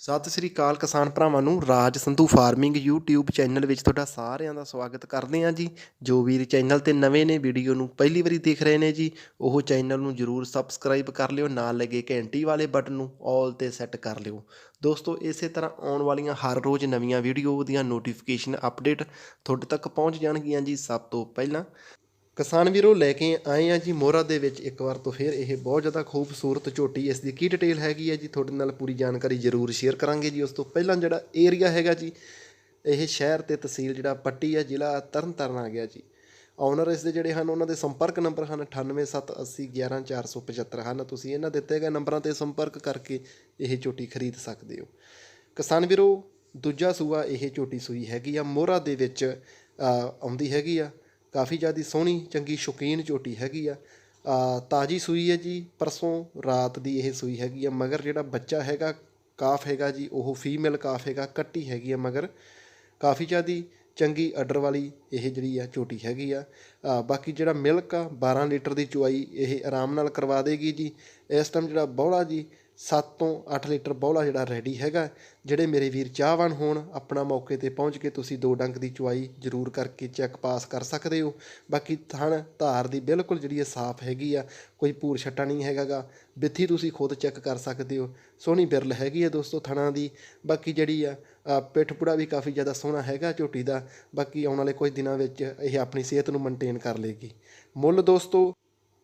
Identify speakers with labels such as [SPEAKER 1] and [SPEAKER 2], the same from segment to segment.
[SPEAKER 1] ਸਤਿ ਸ੍ਰੀ ਅਕਾਲ ਕਿਸਾਨ ਭਰਾਵਾਂ ਨੂੰ, Raj Sandhu farming YouTube channel ਵਿੱਚ ਤੁਹਾਡਾ ਸਾਰਿਆਂ ਦਾ ਸਵਾਗਤ ਕਰਦੇ ਹਾਂ ਜੀ। ਜੋ ਵੀਰ ਚੈਨਲ ਤੇ ਨਵੇਂ ਨੇ, ਵੀਡੀਓ ਨੂੰ ਪਹਿਲੀ ਵਾਰੀ ਦੇਖ ਰਹੇ ਨੇ ਜੀ, ਉਹ ਚੈਨਲ ਨੂੰ ਜਰੂਰ ਸਬਸਕ੍ਰਾਈਬ ਕਰ ਲਿਓ, ਨਾਲ ਲੱਗੇ ਘੰਟੀ ਵਾਲੇ ਬਟਨ ਨੂੰ ਆਲ ਤੇ ਸੈੱਟ ਕਰ ਲਿਓ। ਦੋਸਤੋ, ਇਸੇ ਤਰ੍ਹਾਂ ਆਉਣ ਵਾਲੀਆਂ ਹਰ ਰੋਜ਼ ਨਵੀਆਂ ਵੀਡੀਓ ਦੀਆਂ ਨੋਟੀਫਿਕੇਸ਼ਨ ਅਪਡੇਟ ਤੁਹਾਡੇ ਤੱਕ ਪਹੁੰਚ ਜਾਣਗੀਆਂ ਜੀ ਸਭ ਤੋਂ ਪਹਿਲਾਂ। ਕਿਸਾਨ ਵੀਰੋ, ਲੈ ਕੇ ਆਏ ਆ ਜੀ ਮੋਹਰਾ ਦੇ ਵਿੱਚ ਇੱਕ ਵਾਰ ਤੋਂ ਫਿਰ ਇਹ ਬਹੁਤ ਜ਼ਿਆਦਾ ਖੂਬਸੂਰਤ ਝੋਟੀ ਇਸ ਦੀ ਕੀ ਡਿਟੇਲ ਹੈਗੀ ਹੈ ਜੀ, ਤੁਹਾਡੇ ਨਾਲ ਪੂਰੀ ਜਾਣਕਾਰੀ ਜ਼ਰੂਰ ਸ਼ੇਅਰ ਕਰਾਂਗੇ ਜੀ। ਉਸ ਤੋਂ ਪਹਿਲਾਂ ਜਿਹੜਾ ਏਰੀਆ ਹੈਗਾ ਜੀ, ਇਹ ਸ਼ਹਿਰ ਤੇ ਤਹਿਸੀਲ ਜਿਹੜਾ ਪੱਟੀ ਆ, ਜ਼ਿਲ੍ਹਾ ਤਰਨਤਾਰਨ ਆ ਗਿਆ ਜੀ। ਓਨਰ ਇਸ ਦੇ ਜਿਹੜੇ ਹਨ, ਉਹਨਾਂ ਦੇ ਸੰਪਰਕ ਨੰਬਰ ਹਨ 9878011475 ਹਨ। ਤੁਸੀਂ ਇਹਨਾਂ ਦਿੱਤੇ ਗਏ ਨੰਬਰਾਂ ਤੇ ਸੰਪਰਕ ਕਰਕੇ ਇਹ ਝੋਟੀ ਖਰੀਦ ਸਕਦੇ ਹੋ। ਕਿਸਾਨ ਵੀਰੋ, ਦੂਜਾ ਸੂਆ ਇਹ ਝੋਟੀ ਸੂਈ ਹੈਗੀ ਆ, ਮੋਹਰਾ ਦੇ ਵਿੱਚ ਆਉਂਦੀ ਹੈਗੀ ਆ। ਕਾਫੀ ਜ਼ਿਆਦਾ ਸੋਹਣੀ, ਚੰਗੀ ਸ਼ੌਕੀਨ ਝੋਟੀ ਹੈਗੀ ਆ। ਤਾਜੀ ਸੂਈ ਹੈ ਜੀ, ਪਰਸੋਂ ਰਾਤ ਦੀ ਇਹ ਸੂਈ ਹੈਗੀ ਆ, ਮਗਰ ਜਿਹੜਾ ਬੱਚਾ ਹੈਗਾ, ਕਾਫ ਹੈਗਾ ਜੀ, ਉਹ ਫੀਮੇਲ ਕਾਫ ਹੈਗਾ, ਕੱਟੀ ਹੈਗੀ ਆ ਮਗਰ। ਕਾਫੀ ਜ਼ਿਆਦਾ ਚੰਗੀ ਆਰਡਰ ਵਾਲੀ ਇਹ ਜਿਹੜੀ ਆ ਝੋਟੀ ਹੈਗੀ ਆ। ਬਾਕੀ ਜਿਹੜਾ ਮਿਲਕ ਆ 12 ਲੀਟਰ ਦੀ ਚੁਆਈ ਇਹ ਆਰਾਮ ਨਾਲ ਕਰਵਾ ਦੇਗੀ ਜੀ। ਇਸ ਟਾਈਮ ਜਿਹੜਾ ਬੌਲਾ ਜੀ 7 ਤੋਂ 8 ਲੀਟਰ ਬੌਲਾ ਜਿਹੜਾ ਰੈਡੀ ਹੈਗਾ। ਜਿਹੜੇ ਮੇਰੇ ਵੀਰ ਚਾਹਵਾਨ ਹੋਣ ਆਪਣਾ ਮੌਕੇ ਤੇ ਪਹੁੰਚ ਕੇ ਤੁਸੀਂ ਦੋ ਡੰਗ ਦੀ ਚੁਆਈ ਜ਼ਰੂਰ ਕਰਕੇ ਚੈੱਕ ਪਾਸ ਕਰ ਸਕਦੇ ਹੋ। ਬਾਕੀ ਥਣ ਧਾਰ ਦੀ ਬਿਲਕੁਲ ਜਿਹੜੀ ਹੈ ਸਾਫ਼ ਹੈਗੀ ਆ ਕੋਈ ਭੂਰ ਛੱਟਾ ਨਹੀਂ ਹੈਗਾਗਾ। ਬਿੱਥੀ ਤੁਸੀਂ ਖੁਦ ਚੈੱਕ ਕਰ ਸਕਦੇ ਹੋ। ਸੋਹਣੀ ਬਿਰਲ ਹੈਗੀ ਆ ਦੋਸਤੋ ਥਣਾ ਦੀ। ਬਾਕੀ ਜਿਹੜੀ ਆ ਅ, ਪਿੱਠ ਪੁੜਾ ਵੀ ਕਾਫੀ ਜ਼ਿਆਦਾ ਸੋਹਣਾ ਹੈਗਾ ਝੋਟੀ ਦਾ। ਬਾਕੀ ਆਉਣ ਵਾਲੇ ਕੁਝ ਦਿਨਾਂ ਵਿੱਚ ਇਹ ਆਪਣੀ ਸਿਹਤ ਨੂੰ ਮੇਨਟੇਨ ਕਰ ਲੇਗੀ। ਮੁੱਲ ਦੋਸਤੋ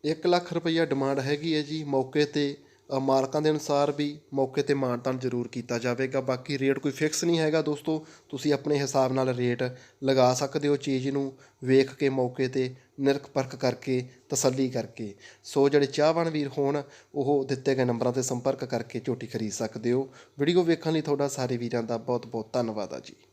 [SPEAKER 1] 1 ਲੱਖ ਰੁਪਈਆ ਡਿਮਾਂਡ ਹੈਗੀ ਹੈ ਜੀ। ਮੌਕੇ ਤੇ ਮਾਲਕਾਂ ਦੇ ਅਨੁਸਾਰ ਵੀ ਮੌਕੇ ਤੇ ਮਾਨਤਾਨ ਜ਼ਰੂਰ ਕੀਤਾ ਜਾਵੇਗਾ। ਬਾਕੀ ਰੇਟ ਕੋਈ ਫਿਕਸ ਨਹੀਂ ਹੈਗਾ ਦੋਸਤੋ। ਤੁਸੀਂ ਆਪਣੇ ਹਿਸਾਬ ਨਾਲ ਰੇਟ ਲਗਾ ਸਕਦੇ ਹੋ ਚੀਜ਼ ਨੂੰ ਵੇਖ ਕੇ, ਮੌਕੇ ਤੇ ਨਿਰਖ ਪਰਖ ਕਰਕੇ, ਤਸੱਲੀ ਕਰਕੇ। ਸੋ ਜਿਹੜੇ ਚਾਹਵਾਨ ਵੀਰ ਹੋਣ, ਉਹ ਦਿੱਤੇ ਗਏ ਨੰਬਰਾਂ ਤੇ ਸੰਪਰਕ ਕਰਕੇ ਝੋਟੀ ਖਰੀਦ ਸਕਦੇ ਹੋ। ਵੀਡੀਓ ਵੇਖਣ ਲਈ ਤੁਹਾਡਾ ਸਾਰੇ ਵੀਰਾਂ ਦਾ ਬਹੁਤ ਬਹੁਤ ਧੰਨਵਾਦ ਆ ਜੀ।